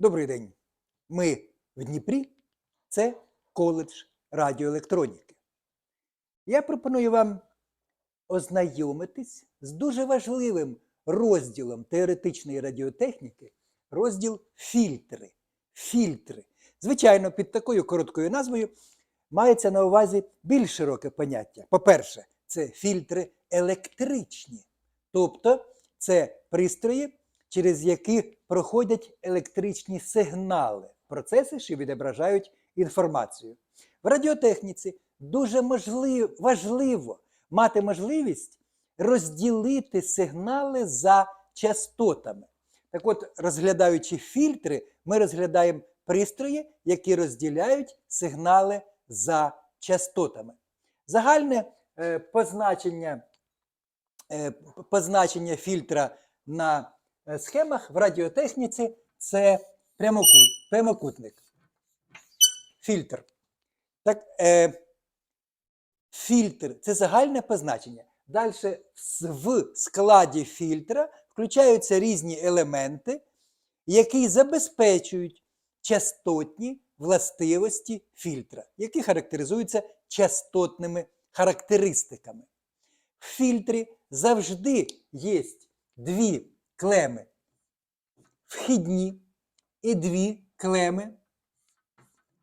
Добрий день. Ми в Дніпрі. Це коледж радіоелектроніки. Я пропоную вам ознайомитись з дуже важливим розділом теоретичної радіотехніки, розділ фільтри. Фільтри. Звичайно, під такою короткою назвою мається на увазі більш широке поняття. По-перше, це фільтри електричні, тобто це пристрої, через які проходять електричні сигнали, процеси, що відображають інформацію. В радіотехніці дуже можливо, важливо мати можливість розділити сигнали за частотами. Так от, розглядаючи фільтри, ми розглядаємо пристрої, які розділяють сигнали за частотами. Загальне е, позначення, е, позначення фільтра на схемах в радіотехніці це прямокутник. Фільтр. Так, е, фільтр це загальне позначення. Далі в складі фільтра включаються різні елементи, які забезпечують частотні властивості фільтра, які характеризуються частотними характеристиками. В фільтрі завжди є дві клеми вхідні і дві клеми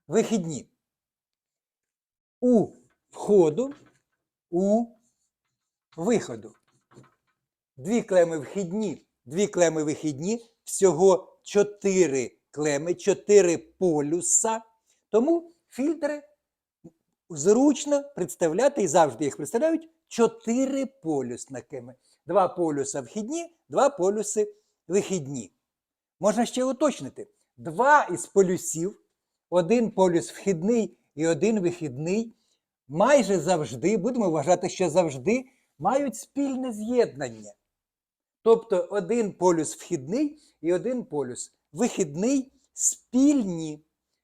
вихідні. У входу, у виходу. Дві клеми вхідні, дві клеми вихідні, всього чотири клеми, чотири полюса. Тому фільтри зручно представляти і завжди їх представляють чотири полюсниками. Два полюса вхідні, два полюси вихідні. Можна ще уточнити: два із полюсів, один полюс вхідний і один вихідний, майже завжди, будемо вважати, що завжди мають спільне з'єднання. Тобто один полюс вхідний і один полюс вихідний спільні.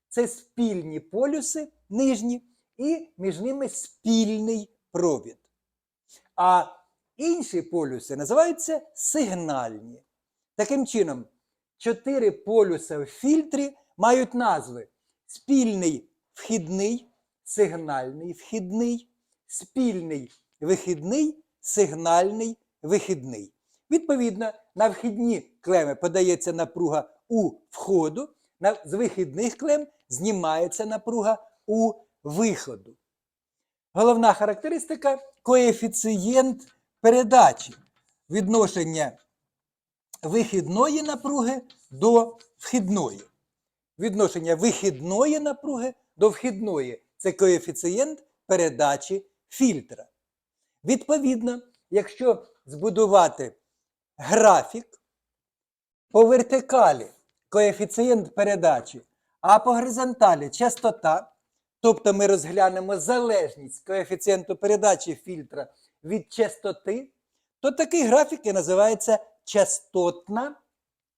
Це спільні полюси нижні, і між ними спільний провід. А інші полюси називаються сигнальні. Таким чином, чотири полюса в фільтрі мають назви: спільний вхідний, сигнальний вхідний, спільний вихідний, сигнальний вихідний. Відповідно, на вхідні клеми подається напруга у входу, з вихідних клем знімається напруга у виходу. Головна характеристика коефіцієнт передачі відношення вихідної напруги до вхідної. Відношення вихідної напруги до вхідної це коефіцієнт передачі фільтра. Відповідно, якщо збудувати графік по вертикалі коефіцієнт передачі, а по горизонталі частота, тобто ми розглянемо залежність коефіцієнту передачі фільтра від частоти, то такий графік і називається частотна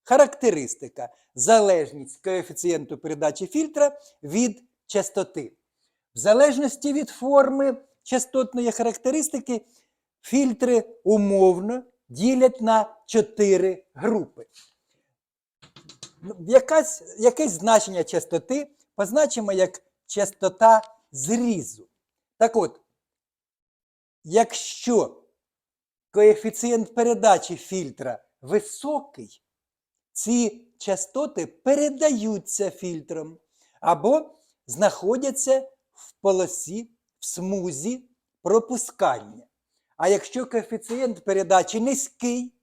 характеристика. Залежність коефіцієнту передачі фільтра від частоти. В залежності від форми частотної характеристики, фільтри умовно ділять на чотири групи. Ну, Якась, якесь значення частоти позначимо як частота зрізу. Так от, якщо коефіцієнт передачі фільтра високий, ці частоти передаються фільтром або знаходяться в полосі, в смузі пропускання. А якщо коефіцієнт передачі низький,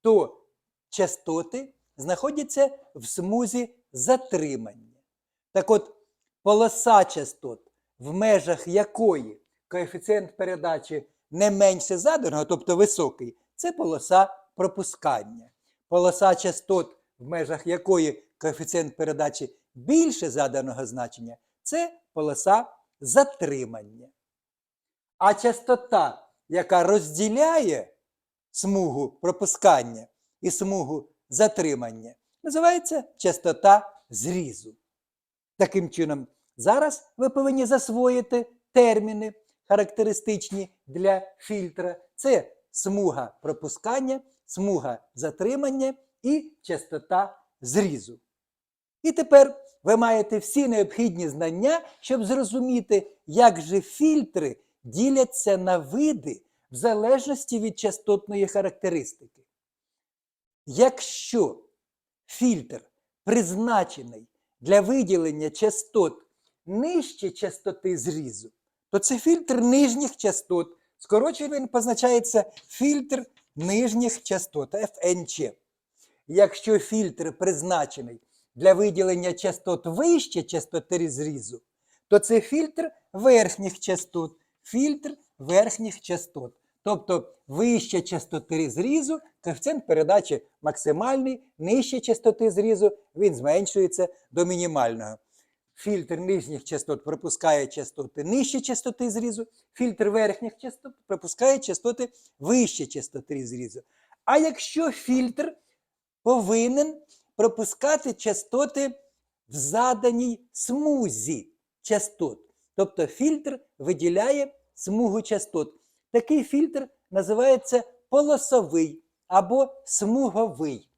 то частоти знаходяться в смузі затримання. Так от, полоса частот, в межах якої коефіцієнт передачі не менше заданого, тобто високий, це полоса пропускання. Полоса частот, в межах якої коефіцієнт передачі більше заданого значення, це полоса затримання. А частота, яка розділяє смугу пропускання і смугу затримання, називається частота зрізу. Таким чином, зараз ви повинні засвоїти терміни, характеристичні для фільтра. Це смуга пропускання, смуга затримання і частота зрізу. І тепер ви маєте всі необхідні знання, щоб зрозуміти, як же фільтри діляться на види в залежності від частотної характеристики. Якщо фільтр призначений для виділення частот нижче частоти зрізу, то це фільтр нижніх частот. Скорочено він позначається фільтр нижніх частот ФНЧ. Якщо фільтр призначений для виділення частот вище частоти зрізу, то це фільтр верхніх частот, фільтр верхніх частот. Тобто вище частоти зрізу, коефіцієнт передачі максимальний, нижче частоти зрізу він зменшується до мінімального. Фільтр нижніх частот пропускає частоти нижче частоти зрізу, фільтр верхніх частот пропускає частоти вище частоти зрізу. А якщо фільтр повинен пропускати частоти в заданій смузі частот. Тобто фільтр виділяє смугу частот. Такий фільтр називається полосовий або смуговий.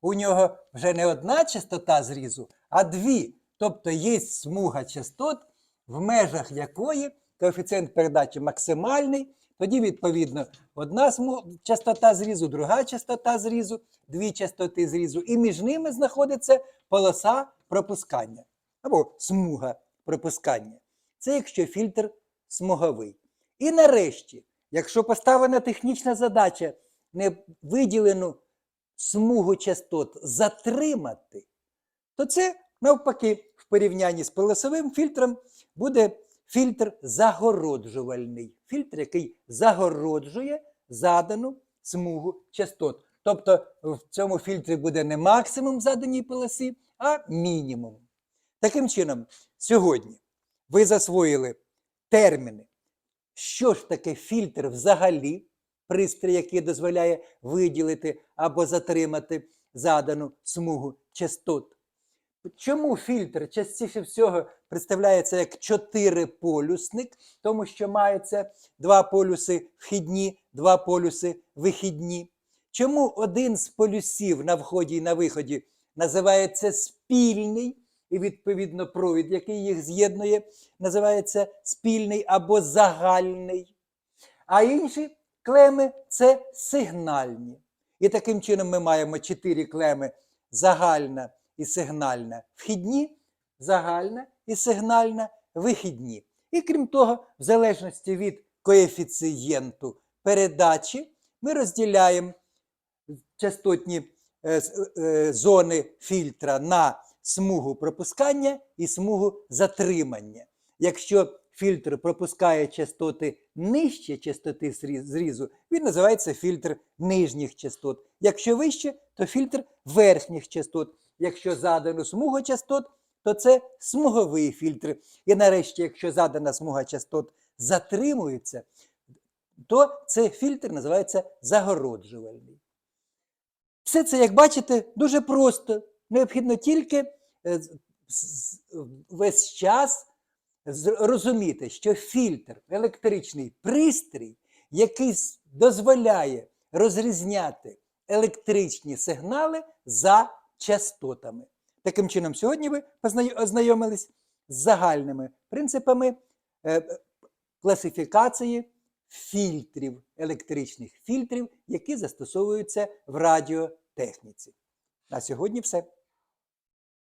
У нього вже не одна частота зрізу, а дві. Тобто є смуга частот, в межах якої коефіцієнт передачі максимальний. Тоді, відповідно, одна частота зрізу, друга частота зрізу, дві частоти зрізу, і між ними знаходиться полоса пропускання або смуга пропускання. Це якщо фільтр смуговий. І нарешті, якщо поставлена технічна задача не виділену смугу частот затримати, то це навпаки в порівнянні з полосовим фільтром буде фільтр загороджувальний. Фільтр, який загороджує задану смугу частот. Тобто в цьому фільтрі буде не максимум заданій полоси, а мінімум. Таким чином, сьогодні ви засвоїли терміни, що ж таке фільтр взагалі, пристрій, який дозволяє виділити або затримати задану смугу частот. Чому фільтр частіше всього представляється як чотириполюсник, тому що мається два полюси вхідні, два полюси вихідні. Чому один з полюсів на вході і на виході називається спільний, і відповідно провід, який їх з'єднує, називається спільний або загальний. А інші клеми це сигнальні. І таким чином ми маємо чотири клеми загальна і сигнальна вхідні, загальна і сигнальна вихідні. І крім того, в залежності від коефіцієнту передачі, ми розділяємо частотні е, е, зони фільтра на смугу пропускання і смугу затримання. Якщо фільтр пропускає частоти нижче частоти зрізу, він називається фільтр нижніх частот. Якщо вище, то фільтр верхніх частот. Якщо задано смуга частот, то це смуговий фільтр. І нарешті, якщо задана смуга частот затримується, то цей фільтр називається загороджувальний. Все це, як бачите, дуже просто. Необхідно тільки е, весь час розуміти, що фільтр електричний пристрій, який дозволяє розрізняти електричні сигнали за частотами. Таким чином, сьогодні ви ознайомились з загальними принципами е, класифікації фільтрів, електричних фільтрів, які застосовуються в радіотехніці. На сьогодні все.